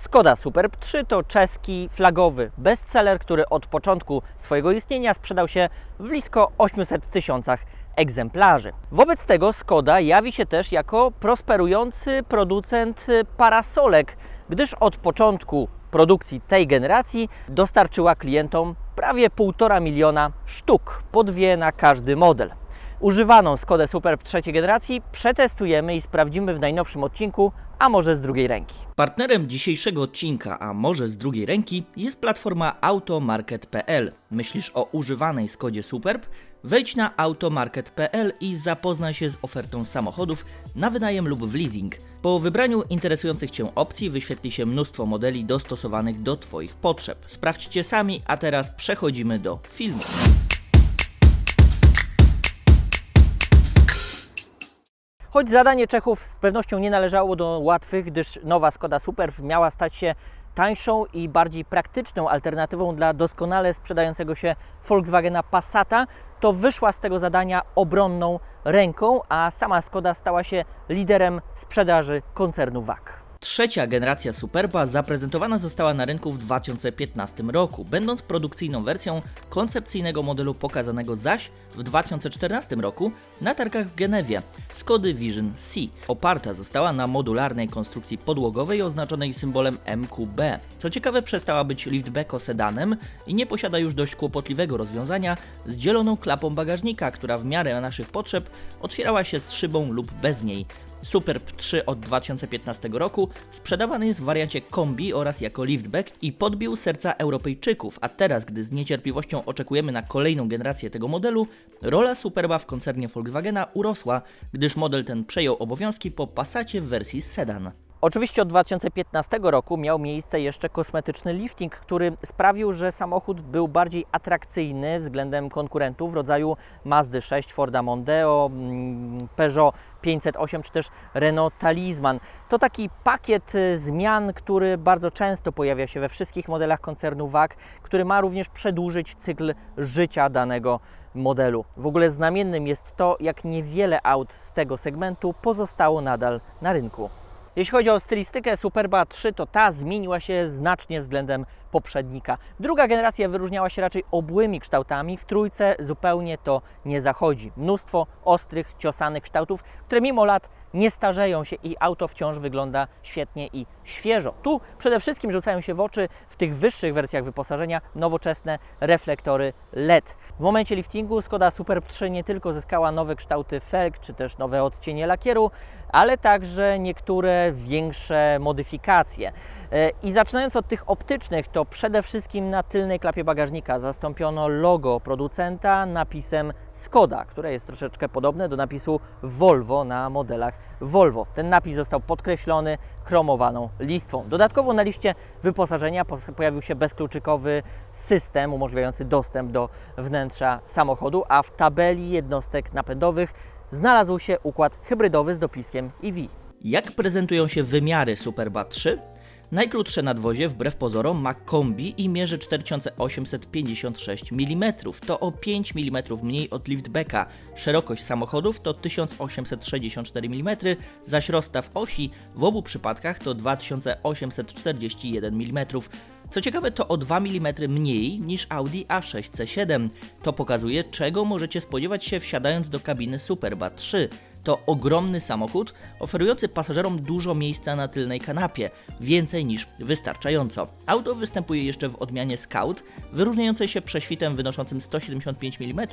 Skoda Superb 3 to czeski flagowy bestseller, który od początku swojego istnienia sprzedał się w blisko 800 tysiącach egzemplarzy. Wobec tego Skoda jawi się też jako prosperujący producent parasolek, gdyż od początku produkcji tej generacji dostarczyła klientom prawie 1,5 miliona sztuk, po dwie na każdy model. Używaną Skodę Superb trzeciej generacji przetestujemy i sprawdzimy w najnowszym odcinku, a może z drugiej ręki. Partnerem dzisiejszego odcinka, a może z drugiej ręki, jest platforma automarket.pl. Myślisz o używanej Skodzie Superb? Wejdź na automarket.pl i zapoznaj się z ofertą samochodów na wynajem lub w leasing. Po wybraniu interesujących Cię opcji wyświetli się mnóstwo modeli dostosowanych do Twoich potrzeb. Sprawdźcie sami, a teraz przechodzimy do filmu. Choć zadanie Czechów z pewnością nie należało do łatwych, gdyż nowa Skoda Superb miała stać się tańszą i bardziej praktyczną alternatywą dla doskonale sprzedającego się Volkswagena Passata, to wyszła z tego zadania obronną ręką, a sama Skoda stała się liderem sprzedaży koncernu WAG. Trzecia generacja Superba zaprezentowana została na rynku w 2015 roku, będąc produkcyjną wersją koncepcyjnego modelu pokazanego zaś w 2014 roku na targach w Genewie Skody Vision C. Oparta została na modularnej konstrukcji podłogowej oznaczonej symbolem MQB. Co ciekawe przestała być liftbacko sedanem i nie posiada już dość kłopotliwego rozwiązania z dzieloną klapą bagażnika, która w miarę naszych potrzeb otwierała się z szybą lub bez niej. Superb 3 od 2015 roku sprzedawany jest w wariancie kombi oraz jako liftback i podbił serca Europejczyków, a teraz, gdy z niecierpliwością oczekujemy na kolejną generację tego modelu, rola Superba w koncernie Volkswagena urosła, gdyż model ten przejął obowiązki po Passacie w wersji sedan. Oczywiście od 2015 roku miał miejsce jeszcze kosmetyczny lifting, który sprawił, że samochód był bardziej atrakcyjny względem konkurentów w rodzaju Mazdy 6, Forda Mondeo, mm, Peugeot 508 czy też Renault Talisman. To taki pakiet y, zmian, który bardzo często pojawia się we wszystkich modelach koncernu WAG, który ma również przedłużyć cykl życia danego modelu. W ogóle znamiennym jest to, jak niewiele aut z tego segmentu pozostało nadal na rynku. Jeśli chodzi o stylistykę Superba 3, to ta zmieniła się znacznie względem poprzednika. Druga generacja wyróżniała się raczej obłymi kształtami, w trójce zupełnie to nie zachodzi. Mnóstwo ostrych, ciosanych kształtów, które mimo lat nie starzeją się i auto wciąż wygląda świetnie i świeżo. Tu przede wszystkim rzucają się w oczy w tych wyższych wersjach wyposażenia nowoczesne reflektory LED. W momencie liftingu Skoda Superb 3 nie tylko zyskała nowe kształty felg czy też nowe odcienie lakieru, ale także niektóre większe modyfikacje. E, I zaczynając od tych optycznych, to przede wszystkim na tylnej klapie bagażnika zastąpiono logo producenta napisem Skoda, które jest troszeczkę podobne do napisu Volvo na modelach Volvo. Ten napis został podkreślony chromowaną listwą. Dodatkowo na liście wyposażenia pos- pojawił się bezkluczykowy system umożliwiający dostęp do wnętrza samochodu, a w tabeli jednostek napędowych znalazł się układ hybrydowy z dopiskiem EV. Jak prezentują się wymiary Superba 3? Najkrótsze nadwozie wbrew pozorom ma kombi i mierzy 4856 mm. To o 5 mm mniej od liftbacka. Szerokość samochodów to 1864 mm, zaś rozstaw osi w obu przypadkach to 2841 mm. Co ciekawe, to o 2 mm mniej niż Audi A6 C7. To pokazuje, czego możecie spodziewać się wsiadając do kabiny Superba 3. To ogromny samochód, oferujący pasażerom dużo miejsca na tylnej kanapie, więcej niż wystarczająco. Auto występuje jeszcze w odmianie Scout, wyróżniającej się prześwitem wynoszącym 175 mm,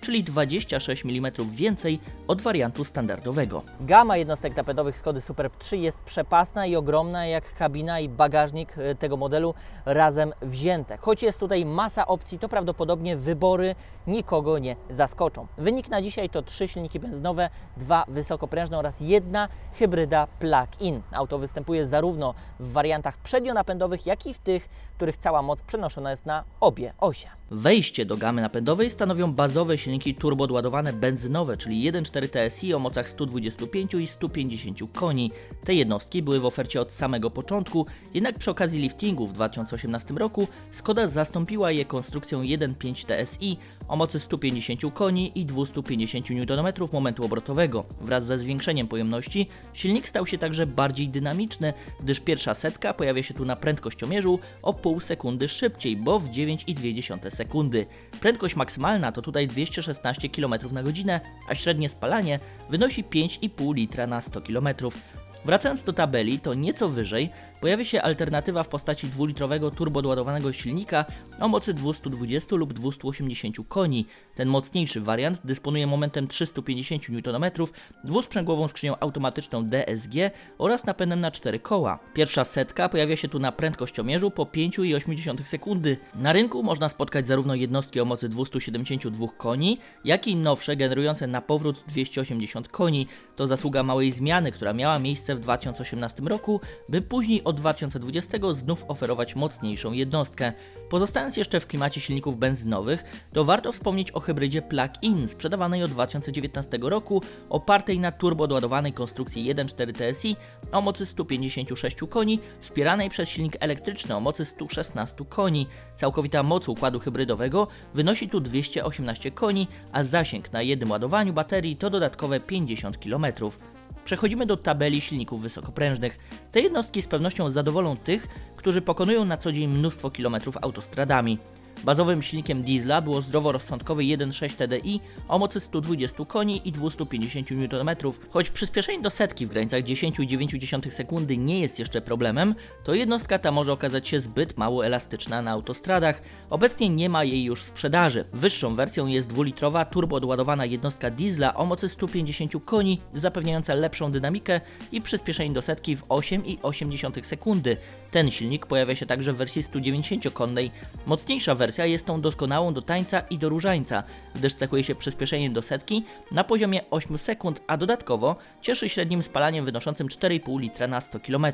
czyli 26 mm więcej od wariantu standardowego. Gama jednostek napędowych Skody Superb 3 jest przepasna i ogromna jak kabina i bagażnik e, tego modelu razem wzięte. Choć jest tutaj masa opcji, to prawdopodobnie wybory nikogo nie zaskoczą. Wynik na dzisiaj to trzy silniki benzynowe, dwa wysokoprężne oraz jedna hybryda plug-in. Auto występuje zarówno w wariantach przednionapędowych, jak i w tych, których cała moc przenoszona jest na obie osie. Wejście do gamy napędowej stanowią bazowe silniki turbodoładowane benzynowe, czyli 1.4 TSI o mocach 125 i 150 koni. Te jednostki były w ofercie od samego początku, jednak przy okazji liftingu w 2018 roku Skoda zastąpiła je konstrukcją 1.5 TSI o mocy 150 koni i 250 Nm momentu obrotowego. Wraz ze zwiększeniem pojemności silnik stał się także bardziej dynamiczny, gdyż pierwsza setka pojawia się tu na prędkościomierzu o pół sekundy szybciej, bo w 9,2 sekundy. Prędkość maksymalna to tutaj 216 km na godzinę, a średnie spalanie wynosi 5,5 litra na 100 km. Wracając do tabeli, to nieco wyżej pojawia się alternatywa w postaci dwulitrowego turbodoładowanego silnika o mocy 220 lub 280 koni. Ten mocniejszy wariant dysponuje momentem 350 Nm, dwusprzęgłową skrzynią automatyczną DSG oraz napędem na 4 koła. Pierwsza setka pojawia się tu na prędkościomierzu po 5,8 sekundy. Na rynku można spotkać zarówno jednostki o mocy 272 koni, jak i nowsze generujące na powrót 280 koni. To zasługa małej zmiany, która miała miejsce w 2018 roku, by później od 2020 znów oferować mocniejszą jednostkę. Pozostając jeszcze w klimacie silników benzynowych, to warto wspomnieć o hybrydzie plug-in sprzedawanej od 2019 roku, opartej na turbo doładowanej konstrukcji 1.4 TSI o mocy 156 koni, wspieranej przez silnik elektryczny o mocy 116 koni. Całkowita moc układu hybrydowego wynosi tu 218 koni, a zasięg na jednym ładowaniu baterii to dodatkowe 50 km. Przechodzimy do tabeli silników wysokoprężnych. Te jednostki z pewnością zadowolą tych, którzy pokonują na co dzień mnóstwo kilometrów autostradami. Bazowym silnikiem diesla było zdroworozsądkowy 1.6 TDI o mocy 120 koni i 250 Nm. Choć przyspieszenie do setki w granicach 10,9 sekundy nie jest jeszcze problemem, to jednostka ta może okazać się zbyt mało elastyczna na autostradach. Obecnie nie ma jej już w sprzedaży. Wyższą wersją jest dwulitrowa turbodoładowana jednostka diesla o mocy 150 koni, zapewniająca lepszą dynamikę i przyspieszenie do setki w 8,8 sekundy. Ten silnik pojawia się także w wersji 190-konnej. Mocniejsza wersja jest tą doskonałą do tańca i do różańca, gdyż cechuje się przyspieszeniem do setki na poziomie 8 sekund, a dodatkowo cieszy średnim spalaniem wynoszącym 4,5 litra na 100 km.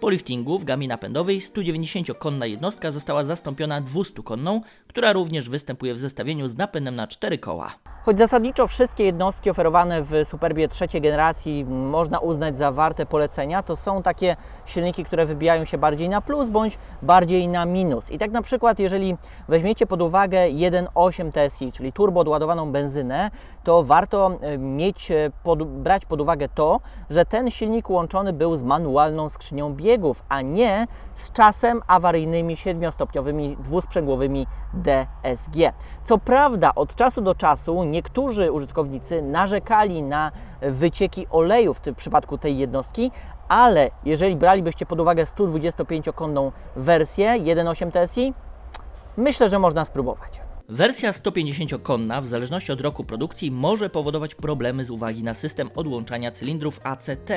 Po liftingu w gamie napędowej 190-konna jednostka została zastąpiona 200-konną, która również występuje w zestawieniu z napędem na 4 koła. Choć zasadniczo wszystkie jednostki oferowane w Superbie trzeciej generacji można uznać za warte polecenia, to są takie silniki, które wybijają się bardziej na plus bądź bardziej na minus. I tak na przykład, jeżeli weźmiecie pod uwagę 1.8 TSI, czyli turbo odładowaną benzynę, to warto e, mieć, e, pod, brać pod uwagę to, że ten silnik łączony był z manualną skrzynią biegów, a nie z czasem awaryjnymi siedmiostopniowymi dwusprzęgłowymi DSG. Co prawda, od czasu do czasu niektórzy użytkownicy narzekali na wycieki oleju w tym przypadku tej jednostki, ale jeżeli bralibyście pod uwagę 125-konną wersję 1.8 TSI, myślę, że można spróbować. Wersja 150-konna, w zależności od roku produkcji, może powodować problemy z uwagi na system odłączania cylindrów ACT,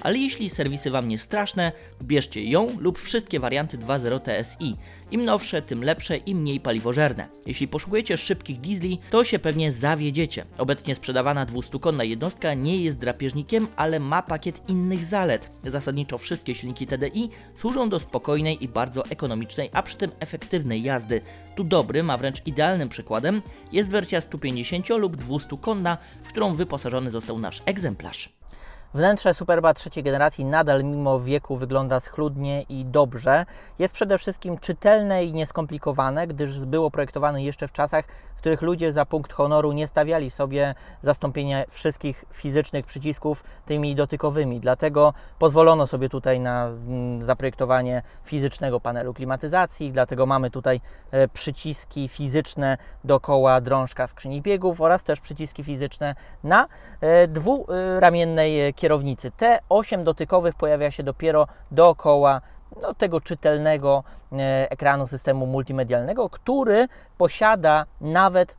ale jeśli serwisy Wam nie straszne, bierzcie ją lub wszystkie warianty 2.0 TSI. Im nowsze, tym lepsze i mniej paliwożerne. Jeśli poszukujecie szybkich diesli, to się pewnie zawiedziecie. Obecnie sprzedawana 200-konna jednostka nie jest drapieżnikiem, ale ma pakiet innych zalet. Zasadniczo wszystkie silniki TDI służą do spokojnej i bardzo ekonomicznej, a przy tym efektywnej jazdy. Tu dobrym, a wręcz idealnym przykładem jest wersja 150 lub 200 konna, w którą wyposażony został nasz egzemplarz. Wnętrze Superba trzeciej generacji nadal mimo wieku wygląda schludnie i dobrze. Jest przede wszystkim czytelne i nieskomplikowane, gdyż było projektowane jeszcze w czasach, w których ludzie za punkt honoru nie stawiali sobie zastąpienia wszystkich fizycznych przycisków tymi dotykowymi. Dlatego pozwolono sobie tutaj na mm, zaprojektowanie fizycznego panelu klimatyzacji, dlatego mamy tutaj e, przyciski fizyczne dookoła drążka skrzyni biegów oraz też przyciski fizyczne na e, dwuramiennej e, kierownicy. Te 8 dotykowych pojawia się dopiero dookoła no, tego czytelnego e, ekranu systemu multimedialnego, który posiada nawet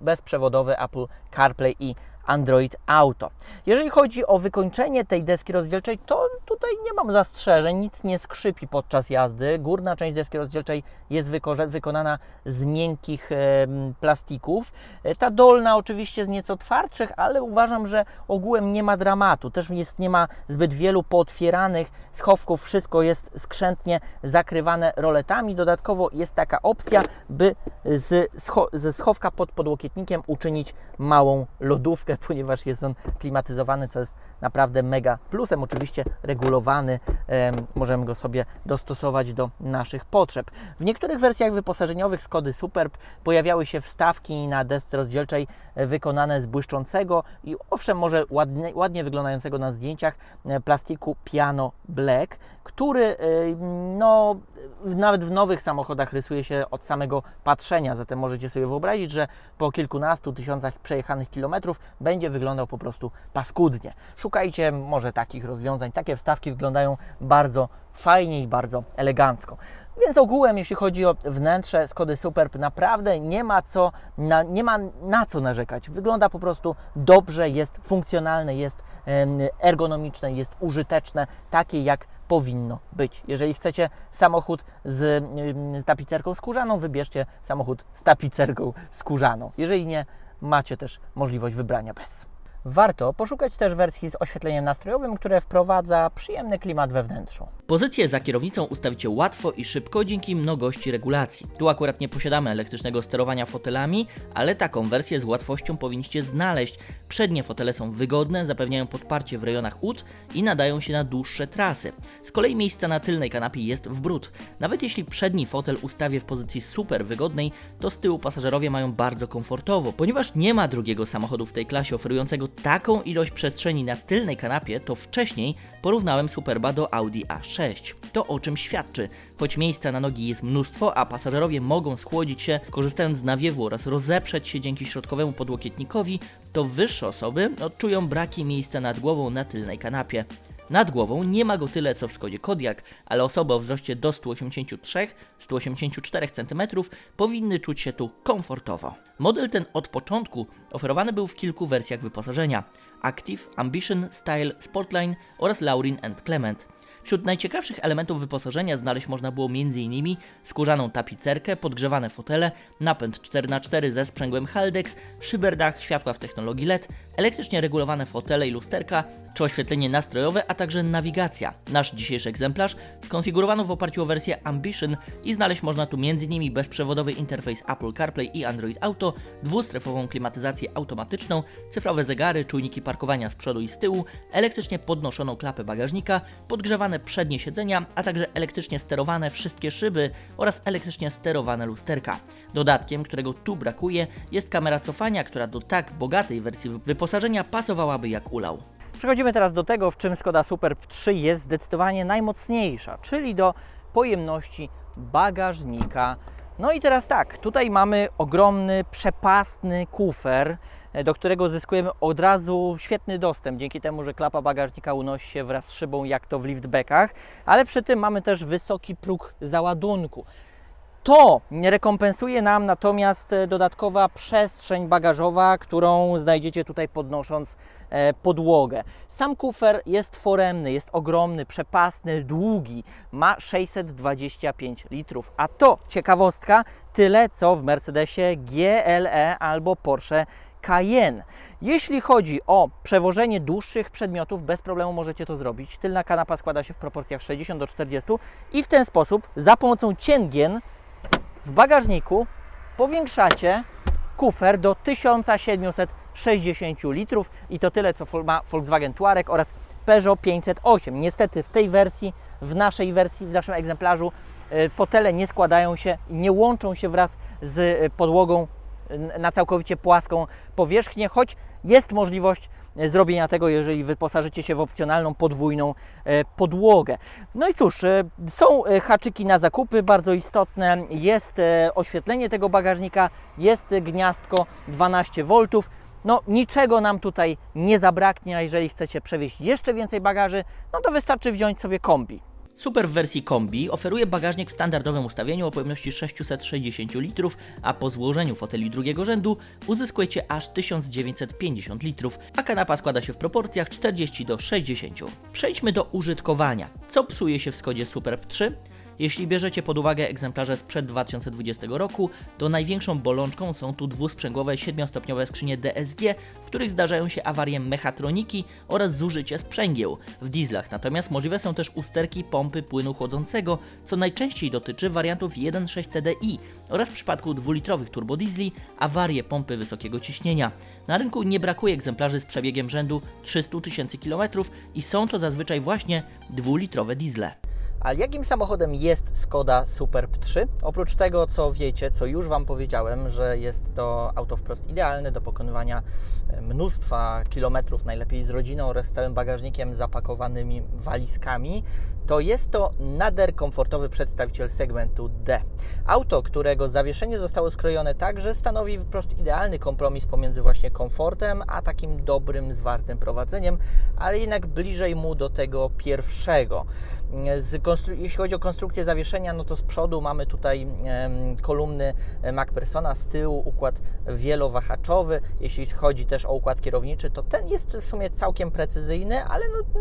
bezprzewodowy Apple CarPlay i Android Auto. Jeżeli chodzi o wykończenie tej deski rozdzielczej, to tutaj nie mam zastrzeżeń, nic nie skrzypi podczas jazdy. Górna część deski rozdzielczej jest wyko- wykonana z miękkich plastików. E, Ta dolna oczywiście z nieco twardszych, ale uważam, że ogółem nie ma dramatu. Też jest, nie ma zbyt wielu pootwieranych schowków, wszystko jest skrzętnie zakrywane roletami. Dodatkowo jest taka opcja, by z, ze schowka pod podłokietnikiem uczynić małą lodówkę, ponieważ jest on klimatyzowany, co jest naprawdę mega plusem. Oczywiście regula regulowany, em, możemy go sobie dostosować do naszych potrzeb. W niektórych wersjach wyposażeniowych Skody Superb pojawiały się wstawki na desce rozdzielczej e, wykonane z błyszczącego i owszem może ładnie, ładnie wyglądającego na zdjęciach e, plastiku Piano Black, który e, no, nawet w nowych samochodach rysuje się od samego patrzenia, zatem możecie sobie wyobrazić, że po kilkunastu tysiącach przejechanych kilometrów będzie wyglądał po prostu paskudnie. Szukajcie może takich rozwiązań. Takie wstawki wyglądają bardzo fajnie i bardzo elegancko. Więc ogółem, jeśli chodzi o wnętrze Skody Superb, naprawdę nie ma, co, na, nie ma na co narzekać. Wygląda po prostu dobrze, jest funkcjonalne, jest ergonomiczne, jest użyteczne, takie jak powinno być. Jeżeli chcecie samochód z tapicerką skórzaną, wybierzcie samochód z tapicerką skórzaną. Jeżeli nie, macie też możliwość wybrania bez. Warto poszukać też wersji z oświetleniem nastrojowym, które wprowadza przyjemny klimat we wnętrzu. Pozycję za kierownicą ustawicie łatwo i szybko dzięki mnogości regulacji. Tu akurat nie posiadamy elektrycznego sterowania fotelami, ale taką wersję z łatwością powinniście znaleźć. Przednie fotele są wygodne, zapewniają podparcie w rejonach ud i nadają się na dłuższe trasy. Z kolei miejsca na tylnej kanapie jest w brud. Nawet jeśli przedni fotel ustawię w pozycji super wygodnej, to z tyłu pasażerowie mają bardzo komfortowo. Ponieważ nie ma drugiego samochodu w tej klasie oferującego taką ilość przestrzeni na tylnej kanapie, to wcześniej porównałem Superba do Audi A6. To o czym świadczy. Choć miejsca na nogi jest mnóstwo, a pasażerowie mogą schłodzić się korzystając z nawiewu oraz rozeprzeć się dzięki środkowemu podłokietnikowi, to wyższe osoby odczują braki miejsca nad głową na tylnej kanapie. Nad głową nie ma go tyle co w Skodzie Kodiaq, ale osoby o wzroście do 183-184 cm powinny czuć się tu komfortowo. Model ten od początku oferowany był w kilku wersjach wyposażenia: Active, Ambition, Style, Sportline oraz Laurin and Clement. Wśród najciekawszych elementów wyposażenia znaleźć można było m.in. skórzaną tapicerkę, podgrzewane fotele, napęd 4x4 ze sprzęgłem Haldex, szyberdach, światła w technologii LED, elektrycznie regulowane fotele i lusterka, czy oświetlenie nastrojowe, a także nawigacja. Nasz dzisiejszy egzemplarz skonfigurowano w oparciu o wersję Ambition i znaleźć można tu m.in. bezprzewodowy interfejs Apple CarPlay i Android Auto, dwustrefową klimatyzację automatyczną, cyfrowe zegary, czujniki parkowania z przodu i z tyłu, elektrycznie podnoszoną klapę bagażnika, podgrzewane przednie siedzenia, a także elektrycznie sterowane wszystkie szyby oraz elektrycznie sterowane lusterka. Dodatkiem, którego tu brakuje, jest kamera cofania, która do tak bogatej wersji wyposażenia pasowałaby jak ulał. Przechodzimy teraz do tego, w czym Skoda Superb 3 jest zdecydowanie najmocniejsza, czyli do pojemności bagażnika. No i teraz tak, tutaj mamy ogromny, przepastny kufer, e, do którego zyskujemy od razu świetny dostęp, dzięki temu, że klapa bagażnika unosi się wraz z szybą, jak to w liftbackach, ale przy tym mamy też wysoki próg załadunku. To rekompensuje nam natomiast e, dodatkowa przestrzeń bagażowa, którą znajdziecie tutaj podnosząc e, podłogę. Sam kufer jest foremny, jest ogromny, przepastny, długi, ma 625 litrów, a to ciekawostka, tyle co w Mercedesie GLE albo Porsche Cayenne. Jeśli chodzi o przewożenie dłuższych przedmiotów, bez problemu możecie to zrobić. Tylna kanapa składa się w proporcjach 60 do 40 i w ten sposób za pomocą cięgien w bagażniku powiększacie kufer do 1760 litrów i to tyle, co ma Volkswagen Touareg oraz Peugeot 508. Niestety w tej wersji, w naszej wersji, w naszym egzemplarzu e, fotele nie składają się, nie łączą się wraz z e, podłogą na całkowicie płaską powierzchnię, choć jest możliwość e, zrobienia tego, jeżeli wyposażycie się w opcjonalną podwójną e, podłogę. No i cóż, e, są haczyki na zakupy bardzo istotne, jest oświetlenie tego bagażnika, jest gniazdko 12 V. No niczego nam tutaj nie zabraknie, a jeżeli chcecie przewieźć jeszcze więcej bagaży, no to wystarczy wziąć sobie kombi. Super w wersji kombi oferuje bagażnik w standardowym ustawieniu o pojemności 660 litrów, a po złożeniu foteli drugiego rzędu uzyskujecie aż 1950 litrów, a kanapa składa się w proporcjach 40 do 60. Przejdźmy do użytkowania. Co psuje się w Skodzie Superb 3? Jeśli bierzecie pod uwagę egzemplarze sprzed 2020 roku, to największą bolączką są tu dwusprzęgłowe 7-stopniowe skrzynie DSG, w których zdarzają się awarie mechatroniki oraz zużycie sprzęgieł. W dieslach natomiast możliwe są też usterki pompy płynu chłodzącego, co najczęściej dotyczy wariantów 1.6 TDI oraz w przypadku dwulitrowych turbodiesli awarie pompy wysokiego ciśnienia. Na rynku nie brakuje egzemplarzy z przebiegiem rzędu 300 tysięcy kilometrów i są to zazwyczaj właśnie dwulitrowe diesle. Ale jakim samochodem jest Skoda Superb 3? Oprócz tego, co wiecie, co już Wam powiedziałem, że jest to auto wprost idealne do pokonywania e, mnóstwa kilometrów, najlepiej z rodziną oraz całym bagażnikiem zapakowanymi walizkami, to jest to nader komfortowy przedstawiciel segmentu D. Auto, którego zawieszenie zostało skrojone tak, że stanowi wprost idealny kompromis pomiędzy właśnie komfortem, a takim dobrym, zwartym prowadzeniem, ale jednak bliżej mu do tego pierwszego. Jeśli chodzi o konstrukcję zawieszenia, no to z przodu mamy tutaj kolumny MacPersona, z tyłu układ wielowahaczowy. Jeśli chodzi też o układ kierowniczy, to ten jest w sumie całkiem precyzyjny, ale no,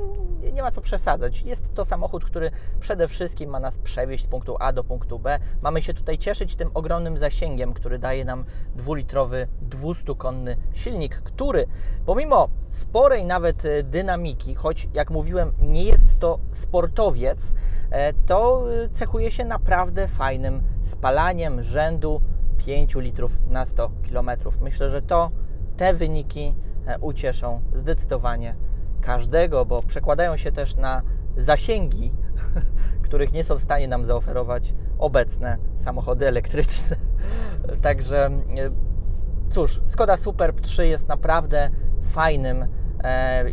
nie- ma co przesadzać. Jest to samochód, który przede wszystkim ma nas przewieźć z punktu A do punktu B. Mamy się tutaj cieszyć tym ogromnym zasięgiem, który daje nam dwulitrowy, 200-konny silnik, który pomimo sporej nawet e, dynamiki, choć jak mówiłem, nie jest to sportowiec, e, to e, cechuje się naprawdę fajnym spalaniem rzędu 5 litrów na 100 km. Myślę, że to te wyniki e, ucieszą zdecydowanie każdego, bo przekładają się też na zasięgi, których nie są w stanie nam zaoferować obecne samochody elektryczne. Także cóż, Skoda Superb 3 jest naprawdę fajnym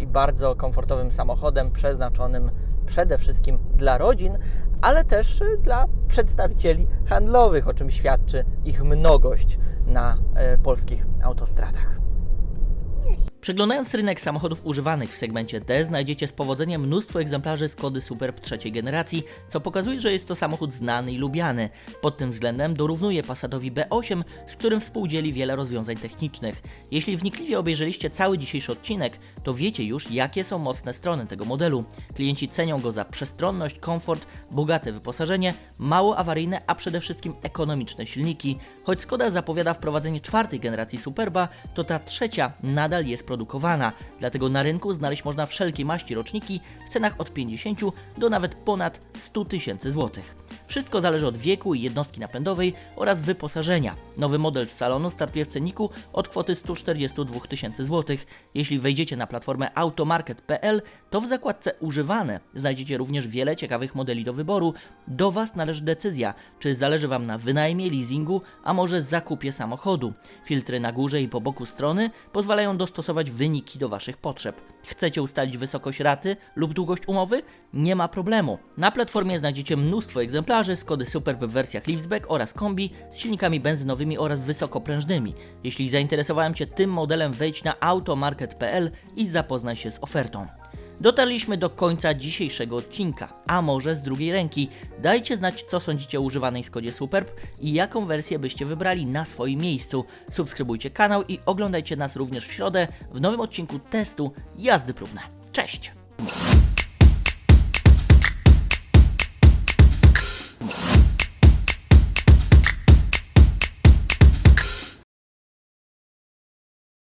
i bardzo komfortowym samochodem przeznaczonym przede wszystkim dla rodzin, ale też e, dla przedstawicieli handlowych, o czym świadczy ich mnogość na e, polskich autostradach. Przeglądając rynek samochodów używanych w segmencie D, znajdziecie z powodzeniem mnóstwo egzemplarzy Skody Superb trzeciej generacji, co pokazuje, że jest to samochód znany i lubiany. Pod tym względem dorównuje Passatowi B8, z którym współdzieli wiele rozwiązań technicznych. Jeśli wnikliwie obejrzeliście cały dzisiejszy odcinek, to wiecie już, jakie są mocne strony tego modelu. Klienci cenią go za przestronność, komfort, bogate wyposażenie, mało awaryjne, a przede wszystkim ekonomiczne silniki. Choć Skoda zapowiada wprowadzenie czwartej generacji Superba, to ta trzecia nadal jest produkowana, dlatego na rynku znaleźć można wszelkie maści roczniki w cenach od 50 do nawet ponad 100 tysięcy złotych. Wszystko zależy od wieku i jednostki napędowej oraz wyposażenia. Nowy model z salonu startuje w cenniku od kwoty 142 tysięcy złotych. Jeśli wejdziecie na platformę automarket.pl, to w zakładce używane znajdziecie również wiele ciekawych modeli do wyboru. Do Was należy decyzja, czy zależy Wam na wynajmie, leasingu, a może zakupie samochodu. Filtry na górze i po boku strony pozwalają dostosować wyniki do Waszych potrzeb. Chcecie ustalić wysokość raty lub długość umowy? Nie ma problemu. Na platformie znajdziecie mnóstwo egzemplarzy Skody Superb w wersjach liftback oraz kombi z silnikami benzynowymi oraz wysokoprężnymi. Jeśli zainteresowałem Cię tym modelem, wejdź na automarket.pl i zapoznaj się z ofertą. Dotarliśmy do końca dzisiejszego odcinka, a może z drugiej ręki. Dajcie znać, co sądzicie o używanej Skodzie Superb i jaką wersję byście wybrali na swoim miejscu. Subskrybujcie kanał i oglądajcie nas również w środę w nowym odcinku testu jazdy próbne. Cześć!